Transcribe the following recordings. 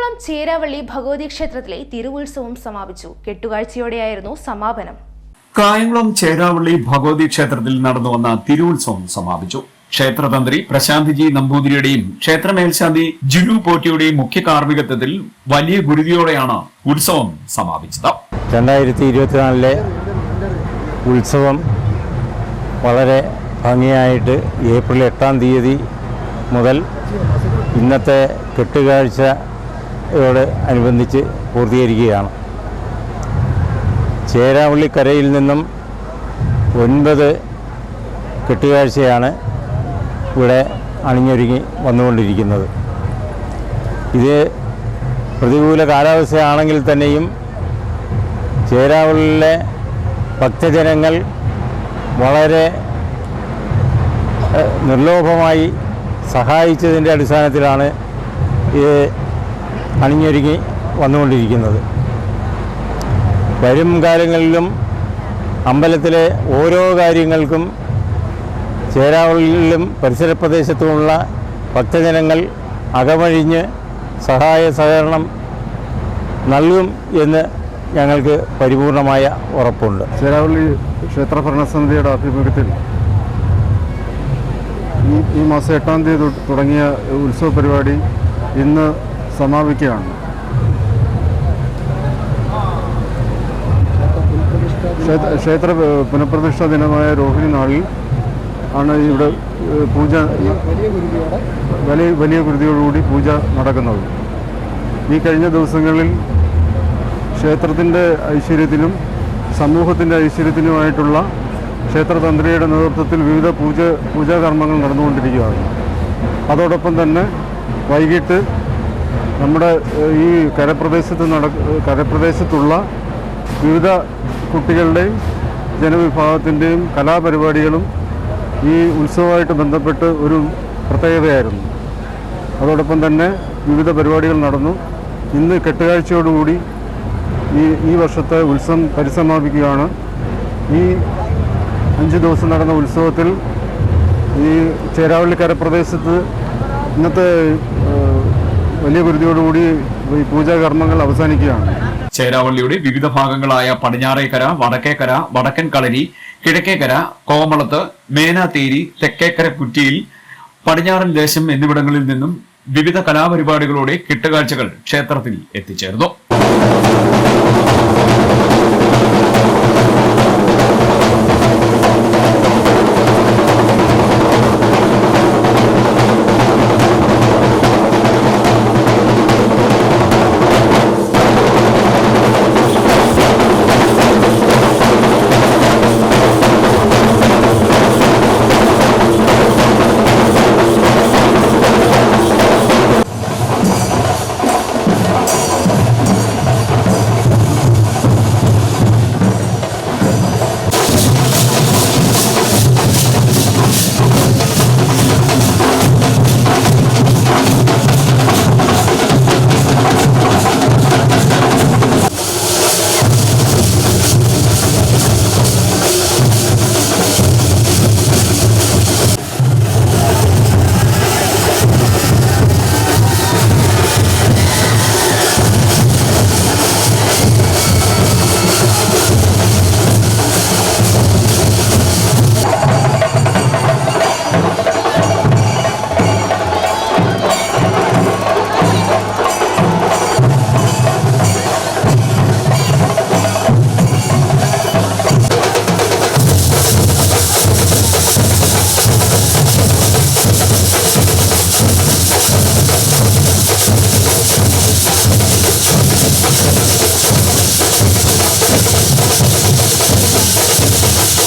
കായംകുളം ചേരാവള്ളി ഭഗവതി ക്ഷേത്രത്തിലെ തിരുവുത്സവം സമാപിച്ചു. കെട്ടുകാഴ്ചയോടെയായിരുന്നു സമാപനം. കായംകുളം ചേരാവള്ളി ഭഗവതി ക്ഷേത്രത്തിൽ നടന്നു വന്ന തിരുവുത്സവം സമാപിച്ചു. ക്ഷേത്രതന്ത്രി പ്രശാന്തിജി നമ്പൂതിരിയുടെയും ക്ഷേത്രമേൽശാന്തി ജിനു പോറ്റിയുടെയും മുഖ്യ കാർമ്മികത്വത്തിൽ വലിയ ഗുരുതിയോടെയാണ് ഉത്സവം സമാപിച്ചത്. രണ്ടായിരത്തി ഇരുപത്തിനാലിലെ ഉത്സവം വളരെ ഭംഗിയായിട്ട് ഏപ്രിൽ എട്ടാം തീയതി മുതൽ ഇന്നത്തെ കെട്ടുകാഴ്ചയോട് അനുബന്ധിച്ച് പൂർത്തീകരിക്കുകയാണ്. ചേരാവള്ളിക്കരയിൽ നിന്നും ഒൻപത് കെട്ടുകാഴ്ചയാണ് ഇവിടെ അണിഞ്ഞൊരുങ്ങി വന്നുകൊണ്ടിരിക്കുന്നത്. ഇത് പ്രതികൂല കാലാവസ്ഥയാണെങ്കിൽ തന്നെയും ചേരാവളിലെ ഭക്തജനങ്ങൾ വളരെ നിർലോഭമായി സഹായിച്ചതിന്റെ അടിസ്ഥാനത്തിലാണ് ഇത് അണിഞ്ഞൊരുങ്ങി വന്നുകൊണ്ടിരിക്കുന്നത്. വരും കാലങ്ങളിലും അമ്പലത്തിലെ ഓരോ കാര്യങ്ങൾക്കും ചേരാവളിലും പരിസര പ്രദേശത്തുമുള്ള ഭക്തജനങ്ങൾ അകമഴിഞ്ഞ് സഹായ സഹകരണം നൽകും എന്ന് ഞങ്ങൾക്ക് പരിപൂർണമായ ഉറപ്പുണ്ട്. ചേരാവള്ളി ക്ഷേത്ര ഭരണസമിതിയുടെ ആഭിമുഖ്യത്തിൽ ഈ മാസം എട്ടാം തീയതി തുടങ്ങിയ ഉത്സവ പരിപാടി ഇന്ന് സമാപിക്കുകയാണ്. ക്ഷേത്ര പുനഃപ്രതിഷ്ഠ ദിനമായ രോഹിണി നാളിൽ ആണ് ഇവിടെ പൂജ വലിയ വലിയ കൃതിയോടുകൂടി പൂജ നടക്കുന്നത്. ഈ കഴിഞ്ഞ ദിവസങ്ങളിൽ ക്ഷേത്രത്തിന്റെ ഐശ്വര്യത്തിനും സമൂഹത്തിന്റെ ഐശ്വര്യത്തിനുമായിട്ടുള്ള ക്ഷേത്രതന്ത്രിയുടെ നേതൃത്വത്തിൽ വിവിധ പൂജ പൂജാകർമ്മങ്ങൾ നടന്നുകൊണ്ടിരിക്കുകയാണ്. അതോടൊപ്പം തന്നെ വൈകിട്ട് നമ്മുടെ ഈ കരപ്രദേശത്ത് നട കരപ്രദേശത്തുള്ള വിവിധ കുട്ടികളുടെയും ജനവിഭാഗത്തിന്റെയും കലാപരിപാടികളും ഈ ഉത്സവമായിട്ട് ബന്ധപ്പെട്ട് ഒരു പ്രത്യേകതയായിരുന്നു. അതോടൊപ്പം തന്നെ വിവിധ പരിപാടികൾ നടന്നു. ഇന്ന് കെട്ടുകാഴ്ചയോടുകൂടി ഈ ഈ വർഷത്തെ ഉത്സവം പരിസമാപിക്കുകയാണ്. ഈ അഞ്ച് ദിവസം നടന്ന ഉത്സവത്തിൽ ഈ ചേരാവള്ളിക്കര പ്രദേശത്ത് ഇന്നത്തെ വലിയ വൃത്തിയോടുകൂടി ഈ പൂജാകർമ്മങ്ങൾ അവസാനിക്കുകയാണ്. ചേരാവള്ളിയുടെ വിവിധ ഭാഗങ്ങളായ പടിഞ്ഞാറേക്കര വടക്കേക്കര വടക്കൻ കളരി കിഴക്കേക്കര കോമളത്ത് മേനാത്തേരി തെക്കേക്കര കുറ്റിയിൽ പടിഞ്ഞാറൻ ദേശം എന്നിവിടങ്ങളിൽ നിന്നും വിവിധ കലാപരിപാടികളോടെ കെട്ടുകാഴ്ചകൾ ക്ഷേത്രത്തിൽ എത്തിച്ചേർന്നു. you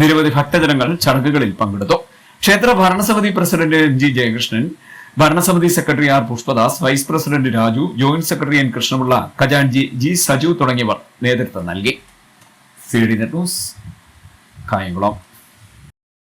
നിരവധി ഭക്തജനങ്ങൾ ചടങ്ങുകളിൽ പങ്കെടുത്തു. ക്ഷേത്ര ഭരണസമിതി പ്രസിഡന്റ് എം ജി ജയകൃഷ്ണൻ ഭരണസമിതി secretary R Pushpadas vice president Raju joint secretary N Krishnapillai ഖജാൻജി G Saju തുടങ്ങിയവർ നേതൃത്വം നൽകി. C D net news Kayamkulam.